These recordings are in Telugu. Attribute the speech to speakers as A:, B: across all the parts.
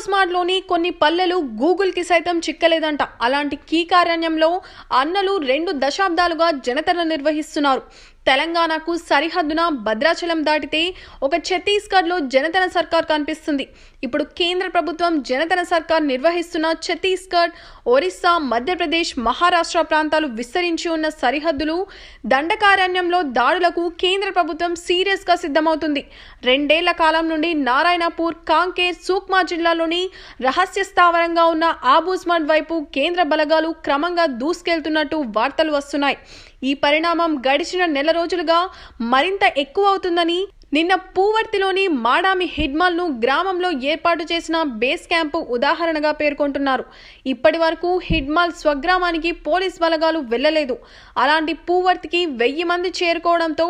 A: స్మార్ట్లోని కొన్ని పల్లెలు గూగుల్కి సైతం చిక్కలేదంట. అలాంటి కీ కీకారణ్యంలో అన్నలు రెండు దశాబ్దాలుగా జనతన నిర్వహిస్తున్నారు. తెలంగాణకు సరిహద్దున భద్రాచలం దాటితే ఒక ఛత్తీస్గఢ్లో జనతన సర్కార్ కనిపిస్తుంది. ఇప్పుడు కేంద్ర ప్రభుత్వం జనతన సర్కార్ నిర్వహిస్తున్న ఛత్తీస్గఢ్ ఒరిస్సా మధ్యప్రదేశ్ మహారాష్ట్ర ప్రాంతాలు విస్తరించి ఉన్న సరిహద్దులు దండకారణ్యంలో దాడులకు కేంద్ర ప్రభుత్వం సీరియస్గా సిద్ధమవుతుంది. రెండేళ్ళ కాలం నుండి నారాయణపూర్ కాంకేర్ సూక్మా జిల్లాలోని రహస్య స్థావరంగా ఉన్న ఆబూజ్మండ్ వైపు కేంద్ర బలగాలు క్రమంగా దూసుకెళ్తున్నట్టు వార్తలు వస్తున్నాయి. ఈ పరిణామం గడిచిన నెల రోజులుగా మరింత ఎక్కువ అవుతుందని నిన్న పూవర్తిలోని మాడామి హిడ్మాల్ను గ్రామంలో ఏర్పాటు చేసిన బేస్ క్యాంపు ఉదాహరణగా పేర్కొంటున్నారు. ఇప్పటి వరకు హిడ్మాల్ స్వగ్రామానికి పోలీస్ బలగాలు వెళ్ళలేదు అలాంటి పూవర్తికి వెయ్యి మంది చేరుకోవడంతో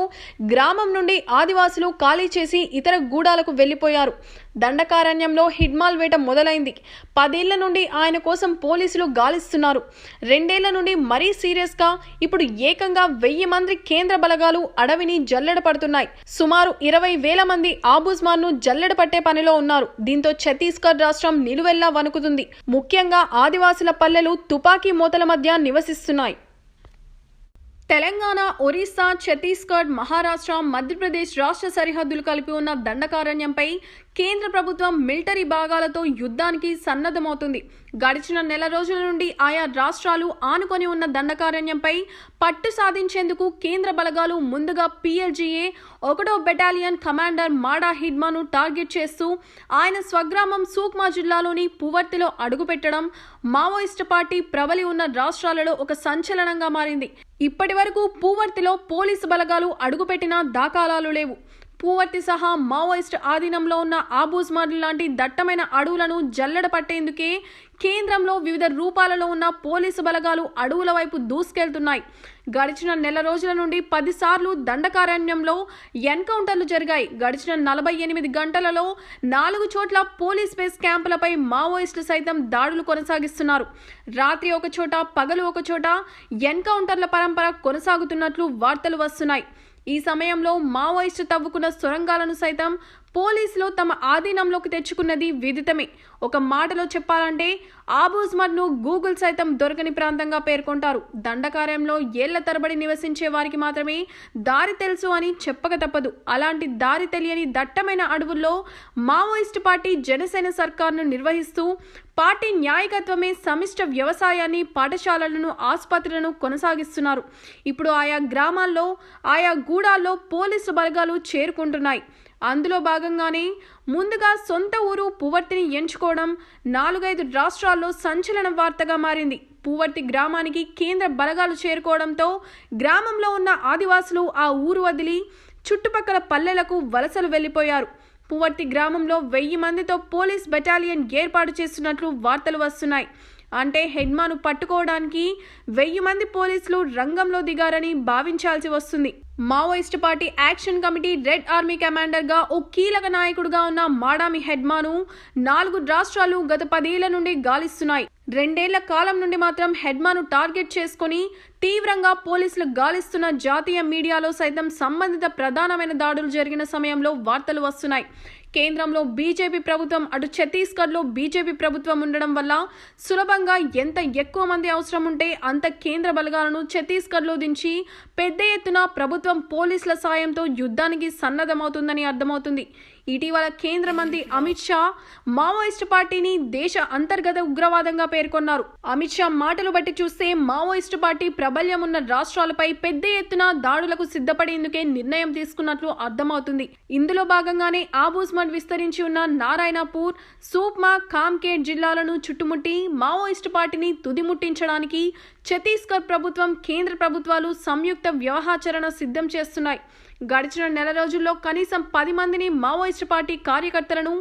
A: గ్రామం నుండి ఆదివాసులు ఖాళీ చేసి ఇతర గూడాలకు వెళ్ళిపోయారు దండకారణ్యంలో హిడ్మాల్ వేట మొదలైంది. పదేళ్ళ నుండి ఆయన కోసం పోలీసులు గాలిస్తున్నారు. రెండేళ్ళ నుండి మరీ సీరియస్గా ఇప్పుడు ఏకంగా వెయ్యి మంది కేంద్ర బలగాలు అడవిని జల్లెడ పడుతున్నాయి. సుమారు ఇరవై వేల మంది ఆబుజ్మాన్ను జల్లెడ పట్టే పనిలో ఉన్నారు. దీంతో ఛత్తీస్గఢ్ రాష్ట్రం నిలువెల్లా వణుకుతుంది. ముఖ్యంగా ఆదివాసుల పల్లెలు తుపాకీ మూతల మధ్య నివసిస్తున్నాయి. తెలంగాణ ఒరిస్సా ఛత్తీస్గఢ్ మహారాష్ట్ర మధ్యప్రదేశ్ రాష్ట్ర సరిహద్దులు కలిపి ఉన్న దండకారణ్యంపై కేంద్ర ప్రభుత్వం మిలిటరీ భాగాలతో యుద్ధానికి సన్నద్ధమవుతుంది. గడిచిన నెల రోజుల నుండి ఆయా రాష్ట్రాలు ఆనుకొని ఉన్న దండకారణ్యంపై పట్టు సాధించేందుకు కేంద్ర బలగాలు ముందుగా పిఎల్జీఏ ఒకటో బెటాలియన్ కమాండర్ మాడా హిడ్మాను టార్గెట్ చేస్తూ ఆయన స్వగ్రామం సూక్మా జిల్లాలోని పువర్తిలో అడుగుపెట్టడం మావోయిస్టు పార్టీ ప్రబలి ఉన్న రాష్ట్రాలలో ఒక సంచలనంగా మారింది. ఇప్పటి వరకు పూవర్తిలో పోలీసు బలగాలు అడుగుపెట్టిన దాఖలాలు లేవు. పూవర్తి సహా మావోయిస్ట్ ఆధీనంలో ఉన్న ఆబూజ్మాడ్ లాంటి దట్టమైన అడవులను జల్లెడ పట్టేందుకే కేంద్రంలో వివిధ రూపాలలో ఉన్న పోలీసు బలగాలు అడవుల వైపు దూసుకెళ్తున్నాయి. గడిచిన నెల రోజుల నుండి పదిసార్లు దండకారణ్యంలో ఎన్కౌంటర్లు జరిగాయి. గడిచిన నలభై ఎనిమిది గంటలలో నాలుగు చోట్ల పోలీస్ బేస్ క్యాంపులపై మావోయిస్టులు సైతం దాడులు కొనసాగిస్తున్నారు. రాత్రి ఒక చోట పగలు ఒక చోట ఎన్కౌంటర్ల పరంపర కొనసాగుతున్నట్లు వార్తలు వస్తున్నాయి. ఈ సమయంలో మావోయిస్టు తవ్వుకున్న సొరంగాలను సైతం పోలీసులు తమ ఆధీనంలోకి తెచ్చుకున్నది విదితమే. ఒక మాటలో చెప్పాలంటే ఆబూజ్మర్ను గూగుల్ సైతం దొరకని ప్రాంతంగా పేర్కొంటారు. దండకార్యంలో ఏళ్ళ తరబడి నివసించే వారికి మాత్రమే దారి తెలుసు అని చెప్పక తప్పదు. అలాంటి దారి తెలియని దట్టమైన అడవుల్లో మావోయిస్ట్ పార్టీ జనసేన సర్కార్ను నిర్వహిస్తూ పార్టీ న్యాయకత్వమే సమిష్ట వ్యవసాయాన్ని పాఠశాలలను ఆసుపత్రులను కొనసాగిస్తున్నారు. ఇప్పుడు ఆయా గ్రామాల్లో ఆయా గూడాల్లో పోలీసు బలగాలు చేరుకుంటున్నాయి. అందులో భాగంగానే ముందుగా సొంత ఊరు పువర్తిని ఎంచుకోవడం నాలుగైదు రాష్ట్రాల్లో సంచలన వార్తగా మారింది. పువర్తి గ్రామానికి కేంద్ర బలగాలు చేరుకోవడంతో గ్రామంలో ఉన్న ఆదివాసులు ఆ ఊరు వదిలి చుట్టుపక్కల పల్లెలకు వలసలు వెళ్ళిపోయారు. పువర్తి గ్రామంలో వెయ్యి మందితో పోలీస్ బెటాలియన్ ఏర్పాటు చేస్తున్నట్లు వార్తలు వస్తున్నాయి. అంటే హెడ్మాను పట్టుకోవడానికి వెయ్యి మంది పోలీసులు రంగంలో దిగారని భావించాల్సి వస్తుంది. Maoist party action committee red army కమాండర్గా ఓ కీలక నాయకుడుగా ఉన్న మాడామి హెడ్మాను నాలుగు రాష్ట్రాలు గత పదేళ్ళ నుండి గాలిస్తున్నాయి. రెండేళ్ళ కాలం నుండి మాత్రం హెడ్మాను టార్గెట్ చేసుకుని తీవ్రంగా పోలీసులు గాలిస్తున్న జాతీయ మీడియాలో సైతం సంబంధిత ప్రధానమైన దాడులు జరిగిన సమయంలో వార్తలు వస్తున్నాయి. కేంద్రంలో బీజేపీ ప్రభుత్వం అటు ఛత్తీస్గఢ్లో బీజేపీ ప్రభుత్వం ఉండడం వల్ల సులభంగా ఎంత ఎక్కువ మంది అవసరం ఉంటే అంత కేంద్ర బలగాలను ఛత్తీస్గఢ్లో దించి పెద్ద ఎత్తున ప్రభుత్వ పోలీసుల సాయంతో యుద్ధానికి సన్నద్ధమవుతుందని అర్థమవుతుంది. ఇటీవల కేంద్ర మంత్రి అమిత్ షా మావోయిస్టు పార్టీని దేశ అంతర్గత ఉగ్రవాదంగా పేర్కొన్నారు. అమిత్ షా మాటలు బట్టి చూస్తే మావోయిస్టు పార్టీ ప్రబల్యం ఉన్న రాష్ట్రాలపై పెద్ద ఎత్తున దాడులకు సిద్ధపడేందుకే నిర్ణయం తీసుకున్నట్లు అర్థమవుతుంది. ఇందులో భాగంగానే ఆబూస్మడ్ విస్తరించి ఉన్న నారాయణపూర్ సూప్మా కామ్కేట్ జిల్లాలను చుట్టుముట్టి మావోయిస్టు పార్టీని తుదిముట్టించడానికి ఛత్తీస్గఢ్ ప్రభుత్వం కేంద్ర ప్రభుత్వాలు సంయుక్త వ్యవహాచరణ సిద్ధం చేస్తున్నాయి. గడిచిన నెల రోజుల్లో కనీసం పది మందిని మావోయిస్టు పార్టీ కార్యకర్తలను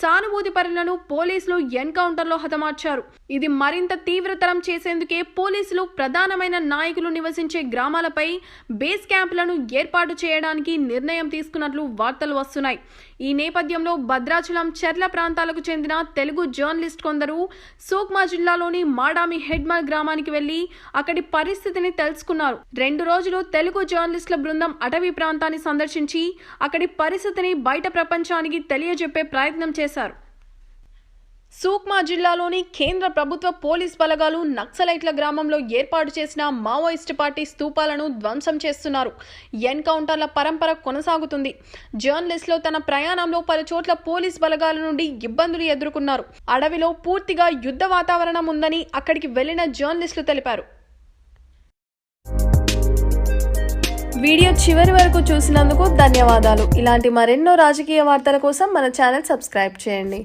A: సానుభూతి పరులను పోలీసులు ఎన్కౌంటర్లో హతమార్చారు. ఇది మరింత తీవ్రతరం చేసేందుకే పోలీసులు ప్రధానమైన నాయకులు నివసించే గ్రామాలపై బేస్ క్యాంపులను ఏర్పాటు చేయడానికి నిర్ణయం తీసుకున్నట్లు వార్తలు వస్తున్నాయి. ఈ నేపథ్యంలో భద్రాచలం చెర్ల ప్రాంతాలకు చెందిన తెలుగు జర్నలిస్ట్ కొందరు సూక్మా జిల్లాలోని మాడామి హెడ్మల్ గ్రామానికి వెళ్ళి అక్కడి పరిస్థితిని తెలుసుకున్నారు. రెండు రోజులు తెలుగు జర్నలిస్టుల బృందం అటవీ ప్రాంతాన్ని సందర్శించి అక్కడి పరిస్థితిని బయట ప్రపంచానికి తెలియజెప్పే ప్రయత్నం చేశారు. సూక్మా జిల్లాలోని కేంద్ర ప్రభుత్వ పోలీస్ బలగాలు నక్సలైట్ల గ్రామంలో ఏర్పాటు చేసిన మావోయిస్ట్ పార్టీ స్తూపాలను ధ్వంసం చేస్తున్నారు. ఎన్కౌంటర్ల పరంపర కొనసాగుతుంది. జర్నలిస్ట్లో తన ప్రయాణంలో పలు చోట్ల పోలీస్ బలగాల నుండి ఇబ్బందులు ఎదుర్కొన్నారు. అడవిలో పూర్తిగా యుద్ధ వాతావరణం ఉందని అక్కడికి వెళ్ళిన జర్నలిస్టులు తెలిపారు. వీడియో చివరి వరకు చూసినందుకు ధన్యవాదాలు. ఇలాంటి మరెన్నో రాజకీయ వార్తల కోసం మన ఛానల్ సబ్స్క్రైబ్ చేయండి.